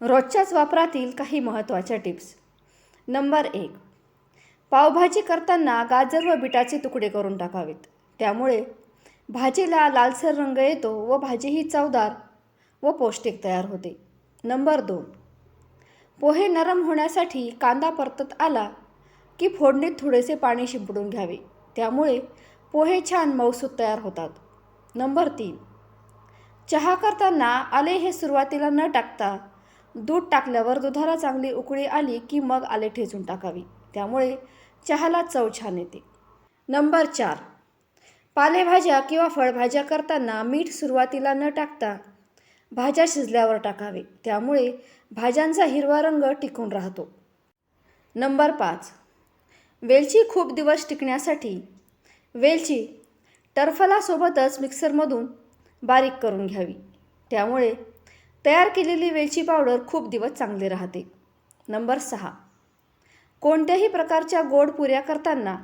रोजच्याच वापरातील काही महत्त्वाच्या टिप्स. नंबर एक पावभाजी करताना गाजर व बिटाचे तुकडे करून टाकावेत. त्यामुळे भाजीला लालसर रंग येतो व भाजीही चवदार व पौष्टिक तयार होते. नंबर दोन पोहे नरम होण्यासाठी कांदा परतत आला की फोडणीत थोडेसे पाणी शिंपडून घ्यावे. त्यामुळे पोहे छान मऊसूत तयार होतात. नंबर तीन चहा करताना आले हे सुरुवातीला न टाकता दूध टाकल्यावर दुधाला चांगली उकळी आली की मग आले ठेचून टाकावी. त्यामुळे चहाला चव छान येते. नंबर चार. पालेभाज्या किंवा फळभाज्या करताना मीठ सुरुवातीला न टाकता भाज्या शिजल्यावर टाकावे. त्यामुळे भाज्यांचा हिरवा रंग टिकून राहतो. नंबर पाच. वेलची खूप दिवस टिकण्यासाठी वेलची टर्फलासोबतच मिक्सरमधून बारीक करून घ्यावी. त्यामुळे तयार केलेली वेलची पावडर खूप दिवस चांगली राहते. नंबर सहा. कोणत्याही प्रकारच्या गोड पुऱ्या करताना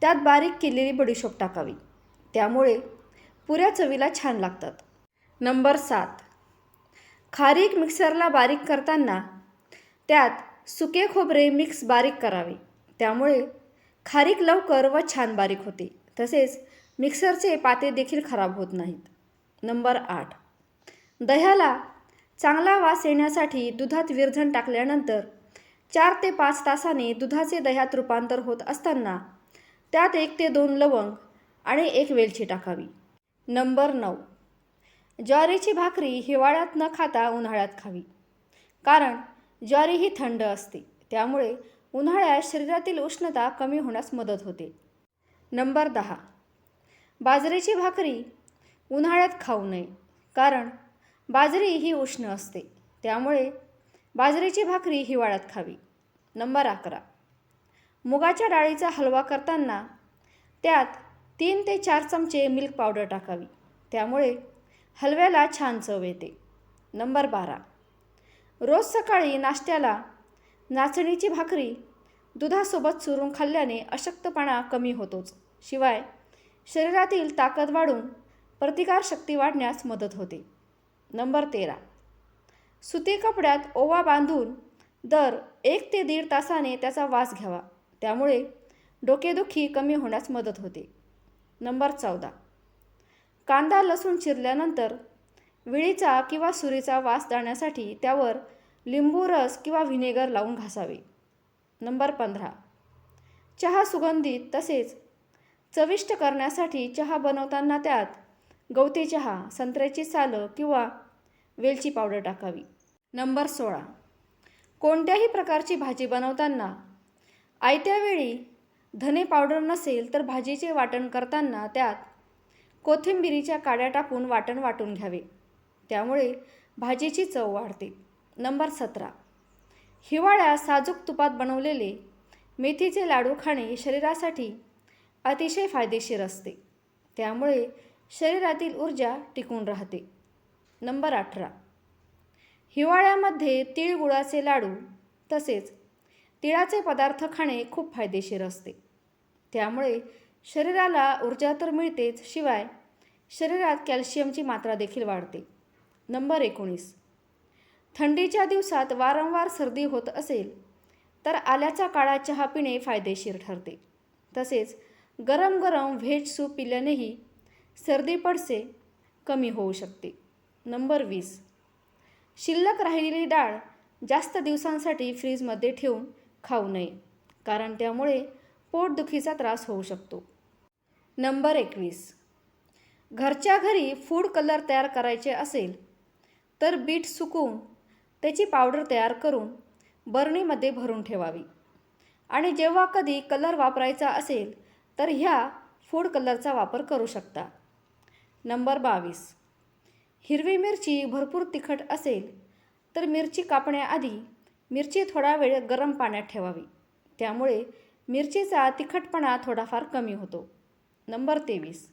त्यात बारीक केलेली बडीशोप टाकावी. त्यामुळे पुऱ्या चवीला छान लागतात. नंबर सात. खारीक मिक्सरला बारीक करताना त्यात सुके खोबरे मिक्स बारीक करावे. त्यामुळे खारीक लवकर व छान बारीक होते. तसेच मिक्सरचे पाते देखील खराब होत नाहीत. नंबर आठ. दह्याला चांगला वास येण्यासाठी दुधात विरझण टाकल्यानंतर चार ते पाच तासाने दुधाचे दह्यात रूपांतर होत असताना त्यात एक ते दोन लवंग आणि एक वेलची टाकावी. नंबर नऊ. ज्वारीची भाकरी हिवाळ्यात न खाता उन्हाळ्यात खावी. कारण ज्वारी ही थंड असते त्यामुळे उन्हाळ्यात शरीरातील उष्णता कमी होण्यास मदत होते. नंबर दहा. बाजरीची भाकरी उन्हाळ्यात खाऊ नये कारण बाजरी ही उष्ण असते. त्यामुळे बाजरीची भाकरी हिवाळ्यात खावी. नंबर अकरा. मुगाच्या डाळीचा हलवा करताना त्यात तीन ते चार चमचे मिल्क पावडर टाकावी. त्यामुळे हलव्याला छान चव येते. नंबर बारा. रोज सकाळी नाश्त्याला नाचणीची भाकरी दुधासोबत चुरून खाल्ल्याने अशक्तपणा कमी होतोच. शिवाय शरीरातील ताकद वाढून प्रतिकारशक्ती वाढण्यास मदत होते. नंबर तेरा. सुती कपड्यात ओवा बांधून दर एक ते दीड तासाने त्याचा वास घ्यावा. त्यामुळे डोकेदुखी कमी होण्यास मदत होते. नंबर चौदा. कांदा लसूण चिरल्यानंतर विळीचा किंवा सुरीचा वास जाण्यासाठी त्यावर लिंबू रस किंवा व्हिनेगर लावून घासावे. नंबर पंधरा. चहा सुगंधित तसेच चविष्ट करण्यासाठी चहा बनवताना त्यात गवती चहा संत्र्याची सालं किंवा वेलची पावडर टाकावी. नंबर सोळा. कोणत्याही प्रकारची भाजी बनवताना आयत्या वेळी धने पावडर नसेल तर भाजीचे वाटण करताना त्यात कोथिंबिरीच्या काड्या टाकून वाटण वाटून घ्यावे. त्यामुळे भाजीची चव वाढते. नंबर सतरा. हिवाळ्यात साजूक तुपात बनवलेले मेथीचे लाडू खाणे शरीरासाठी अतिशय फायदेशीर असते. त्यामुळे शरीरातील ऊर्जा टिकून राहते. नंबर अठरा. हिवाळ्यामध्ये तिळगुळाचे लाडू तसेच तिळाचे पदार्थ खाणे खूप फायदेशीर असते. त्यामुळे शरीराला ऊर्जा तर मिळतेच शिवाय शरीरात कॅल्शियमची मात्रा देखील वाढते. नंबर एकोणीस. थंडीच्या दिवसात वारंवार सर्दी होत असेल तर आल्याचा काळा चहा पिणे फायदेशीर ठरते. तसेच गरम गरम व्हेज सूप पिल्यानेही सर्दी पडसे कमी होऊ शकते. नंबर वीस. शिल्लक राहिलेली डाळ जास्त दिवसांसाठी फ्रीजमध्ये ठेवून खाऊ नये कारण त्यामुळे पोटदुखीचा त्रास होऊ शकतो. नंबर एकवीस. घरच्या घरी फूड कलर तयार करायचे असेल तर बीट सुकवून त्याची पावडर तयार करून बरणीमध्ये भरून ठेवावी. आणि जेव्हा कधी कलर वापरायचा असेल तर ह्या फूड कलरचा वापर करू शकता. नंबर बावीस. हिरवी मिरची भरपूर तिखट असेल तर मिरची कापण्याआधी मिरची थोडा वेळ गरम पाण्यात ठेवावी. त्यामुळे मिरचीचा तिखटपणा थोडाफार कमी होतो. नंबर तेवीस.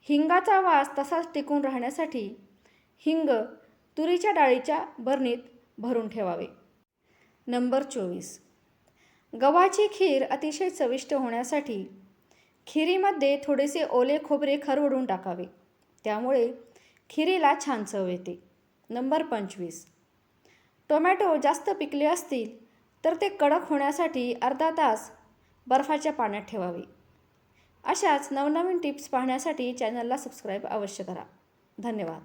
हिंगाचा वास तसाच टिकून राहण्यासाठी हिंग तुरीच्या डाळीच्या बरणीत भरून ठेवावे. नंबर चोवीस. गव्हाची खीर अतिशय चविष्ट होण्यासाठी खिरीमध्ये थोडेसे ओले खोबरे खरवडून टाकावे. त्यामुळे खिरीला छान चव येते. नंबर पंचवीस. टोमॅटो जास्त पिकले असतील तर ते कडक होण्यासाठी अर्धा तास बर्फाच्या पाण्यात ठेवावे. अशाच नवनवीन टिप्स पाहण्यासाठी चॅनलला सबस्क्राईब अवश्य करा. धन्यवाद.